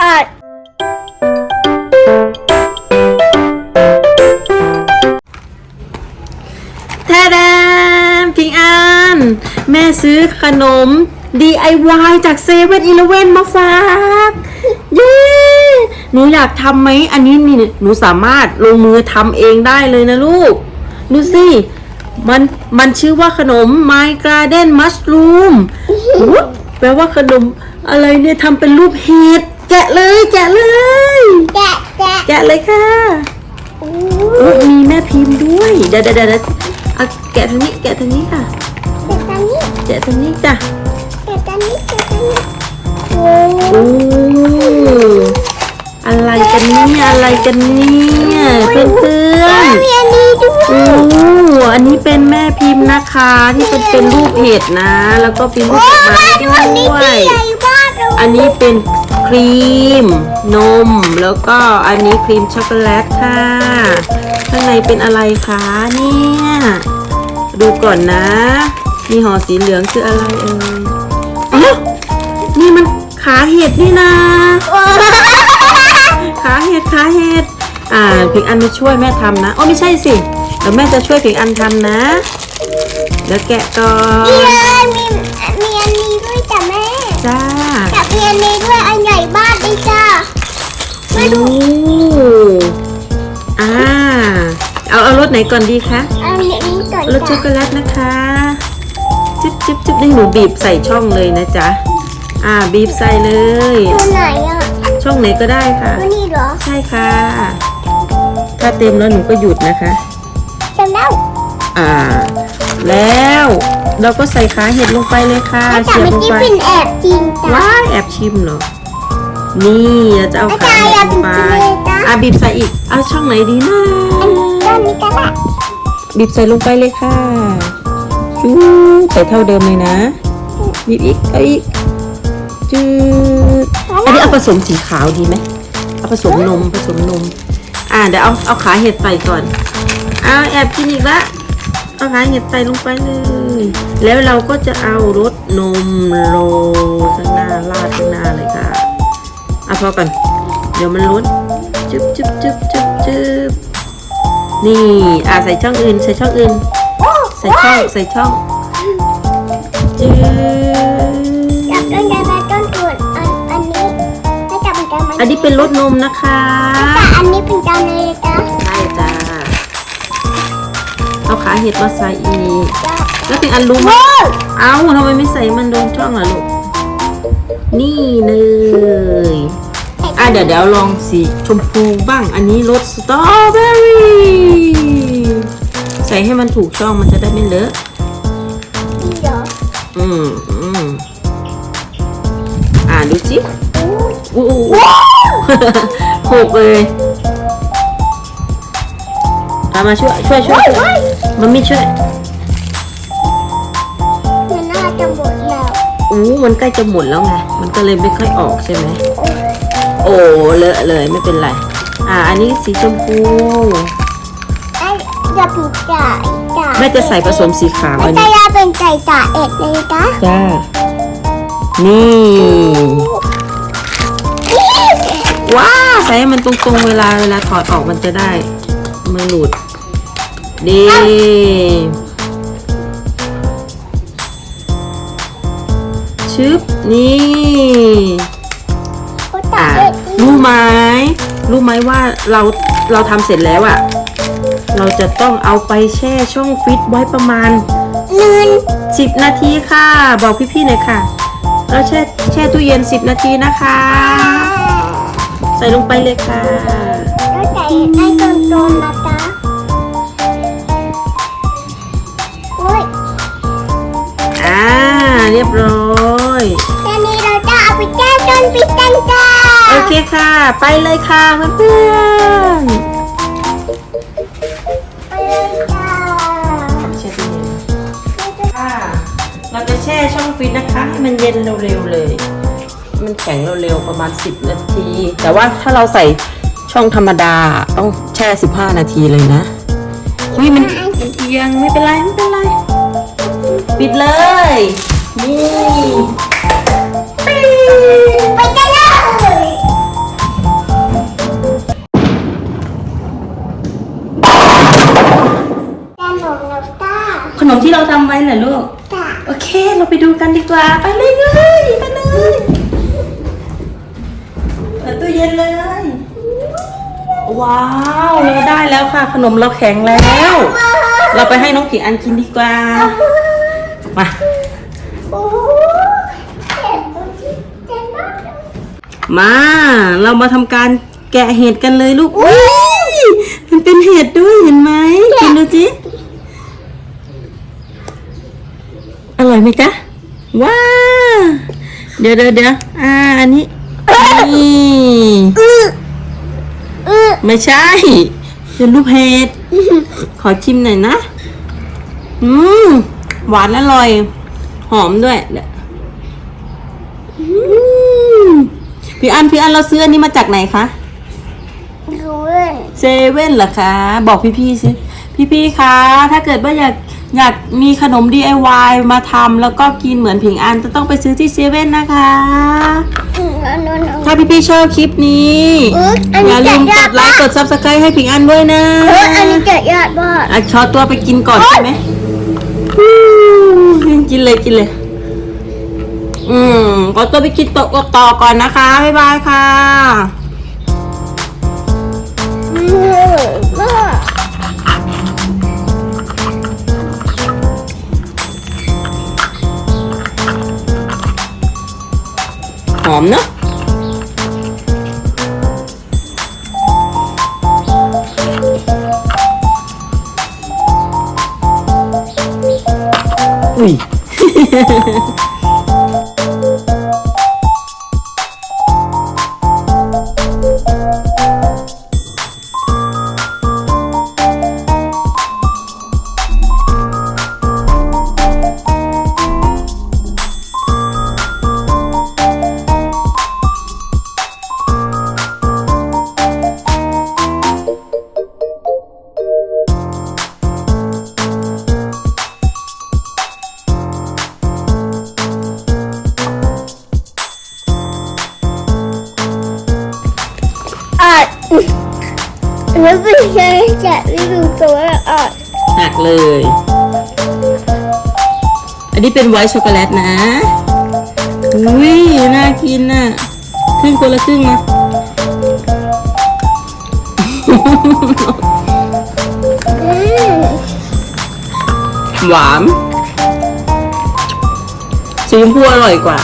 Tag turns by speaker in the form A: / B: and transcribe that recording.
A: อะ
B: แทแดมพิงอัน แม่ซื้อขนม DIY จากเซเว่นอีเลเว่นมาฝากเย้หนูอยากทำไหมอันนี้นี่หนูสามารถลงมือทำเองได้เลยนะลูก ดูสิมันมันชื่อว่าขนม My Garden Mushroom แปลว่าขนมอะไรเนี่ยทำเป็นรูปเห็ดแกะเลยแกะเลย
A: แกะแกะ
B: แกะเลยค่ะ
A: อู้
B: โอ้มีแม่พิมพ์ด้วยเดี๋ยวเดี๋ยวเดี๋ยวเอาแกะทางนี้แกะทางนี้ค่ะ
A: แกะตอนนี้
B: แกะทางนี้จ้ะ
A: แกะตอนนี้แกะตอนนี้โอ้
B: โอ้ อะไรกันเนี่ยอะไรกันเนี่ยเพื่อนเพื่อน
A: มีอันนี้ด้ว
B: ๆโอ้อันนี้เป็นแม่พิมพ์นะคะที่เป็นเป็นรูปเห็ดนะ แล้วก็เป็นรูปดอกไม้ด้วย
A: ใหญ่มากเลย
B: อันนี้เป็นครีม นม แล้วก็อันนี้ครีมช็อกโกแลตค่ะ ข้างในเป็นอะไรคะเนี่ยดูก่อนนะ มีห่อสีเหลืองคืออะไรเอ่ยอ๋อนี่มันขาเห็ดนี่นะ ขาเห็ดขาเห็ดอ่าผิงอันมาช่วยแม่ทำนะโอ้ไม่ใช่สิเดี๋ยวแม่จะช่วยผิงอันทำนะเดี๋ยวแกะก่อ
A: นี่
B: น
A: เลยมีมีอันนี้ด้วยจ้ะแม่
B: จ้า
A: กับมีอันนี้ด้วยอันใหญ่มากเลยจ้า
B: โอ้อ่าเอาเอารสไหนก่อนดีคะ
A: อันนี้ก่อน
B: รสช็อกโกแลตนะคะจิ๊บจิ๊บจิ๊บนี่หนูบีบใส่ช่องเลยนะจ๊ะอ่าบีบใส่เลย
A: ตัวไหนอะ
B: ช่องไหนก็ได้ค่ะ
A: ตัวนี้เหรอ
B: ใช่ค่ะ ถ้าเต็มแล้วหนูก็หยุดนะคะ
A: จำได้
B: อ่า แล้วเราก็ใส่ขาเห็ดลงไปเลยค่ะ
A: แล้วแต่
B: เสียบ
A: เมื่อ
B: ลง
A: กี้
B: ไป
A: เป็นแอบจริงจ้ะ
B: ว้ายแอบชิมเหรอ นี่เราจะเอา
A: อา
B: ขา
A: จารย์
B: เห็ดลงไป
A: อย่าถึงเลยจ้ะ
B: อะบีบใส่อีก เอาช่องไหนดีนะ
A: อันต้นนี้ก็ได้
B: บีบใส่ลงไปเลยค่ะจูใส่เท่าเดิมเลยนะบีบอีกเอาอีกจืด อันนี้เอาผสมสีขาวดีไหมเอาผสมนมผสมนม อ่าเดี๋ยวเอาเอาขาเห็ดใส่ก่อนเอาแอบกินอีกละเอาขาเห็ดใส่ลงไปเลย แล้วเราก็จะเอารสนมโรข้างหน้าราดข้างหน้าเลยค่ะเอาพอก่อนเดี๋ยวมันล้นจึ๊บจึ๊บจึ๊บจึ๊บจึ๊บนี่อ่าใส่ช่องอื่นใส่ช่องอื่น ใส่ช่องใส่ช่องจึ๊
A: จั
B: อันนี้เป็นรสนมนะคะ
A: แต่อันนี้เป็นจานเลยจ้ะ
B: ใช่จ้าเอาขาเห็ดมาใส่อีก
A: จ้ะ
B: แล้วเป็นอันรู้ไหมเอ้าทำไมไม่ใส่มันโดนช่องล่ะลูก นี่เลยอะเดี๋ยวเดี๋ยวลองสีชมพูบ้าง อันนี้รสสตรอเบอรี่ใส่ให้มันถูกช่องมันจะได้ไม่เลอะ
A: นี่เหรอ
B: อืมอืมอ่าดูจิ
A: อู้
B: อู้อู้หกเลยเอามาช่วยช่วยช่วยช่วยมันไม่ช่วย
A: มันน่าจะหมดแล้ว
B: อู้มันใกล้จะหมดแล้วไงมันก็เลยไม่ค่อยออกใช่ไหมโอ้เลอะเลยไม่เป็นไรอ่า อันนี้สีชมพู
A: ไอ้อย่าผิดจ่ายจ่าย
B: แม่จะใส่ผสมสีขาว
A: ไม่
B: อัน
A: ใช่
B: นี้
A: ยาเป็นใจจ่าเอ็ดเลยจ้ะ
B: จ้านี่ ว้าใส่ให้มันตรงๆเวลาเวลาถอดออกมันจะได้ไม่หลุดดีชึบนี่
A: โอ้จ่า
B: อะ
A: เอ็ด
B: รู้ไหมรู้ไหมว่าเราเราทำเสร็จแล้วอะเราจะต้องเอาไปแช่ช่องฟิตไว้ประมาณ
A: เงิน
B: 10นาทีค่ะ บอกพี่ๆหน่อยค่ะ เราแช่แช่ตู้เย็น10นาทีนะคะ ใส่ลงไปเลยค่ะ
A: แล้วจ่าเอ็ดได้ตรงๆนะจ๊ะโอ้ย
B: อ่าเรียบร้อย
A: แค่นี้เราจะเอาไปแก้ต้นปิดกันจ้า
B: โอเคค่ะ ไปเลยค่ะเพื่อนๆ
A: ไปเลยจ้า
B: แช่ตู้เย็นค่ะเราจะแช่ช่องฟิตนะคะให้มันเย็นเร็วๆเลย มันแข็งเร็วๆประมาณ 10 นาที แต่ว่าถ้าเราใส่ช่องธรรมดาต้องแช่ 15 นาทีเลยนะอุ้ยมันมันเอียงไม่เป็นไรไม่เป็นไร ปิดเลย นี่ปี๊
A: ไปกันเลยขนมน้ำตา
B: ขนมที่เราทำไว้เหรอลูก
A: ตา
B: โอเค เราไปดูกันดีกว่า ไปเลยเลย ปเลยเปิดตู้เย็นเลย ว้าวเราได้แล้วค่ะ ขนมเราแข็งแล้ว เราไปให้น้องผีอันกินดีกว่า มา
A: โอ้เจ็บตรงที่เจ็บมาก
B: มา เรามาทำการแกะเห็ดกันเลยลูกอุ้ยมันเป็นเห็ดด้วยเห็นไหมกินดูจิอร่อยไหมจ๊ะว้าเดี๋ยวเดี๋ยวเดี๋ยวอ่าอันนี้ นี่
A: อืออือ
B: ไม่ใช่เป็นรูปเห็ด ขอชิมหน่อยนะ อืม หวานอร่อย หอมด้วยเดี๋ยวอืมพี่อันพี่อันเราซื้ออันนี้มาจากไหนคะ
A: รู้เลย
B: เซเว่นเหรอคะ บอกพี่ๆสิพี่ๆคะ ถ้าเกิดว่าอยาก อยากมีขนม DIY มาทำแล้วก็กินเหมือนผิงอันจะต้องไปซื้อที่เซเว่นนะคะ
A: อืมอันนั้นอัน
B: ถ้าพี่ๆชอบคลิปนี้
A: อุ๊ยอันนี้
B: อย่าลืม
A: แกะ
B: ก
A: ยาก
B: ดไลค์
A: มาก
B: กด subscribe ให้ผิงอันด้วยนะ
A: เฮ้ยอันนี้แกะยากมาก
B: อะชอตัวไปกินก่อนใช่ไหมอู้กินเลยกินเลย อืมก็ตัวไปกินโตะต่อก่อนนะคะ บ๊ายบายค่ะ
A: อืมมา
B: มเนอะอุ้ย
A: แล้วก็ใช้แกะรีวิวตัวอะ
B: หักเลย อันนี้เป็นไวท์ช็อกโกแลตนะอุ้ยน่ากินน่ะครึ่งคนละครึ่งมาหวานสีชมพูอร่อยกว่า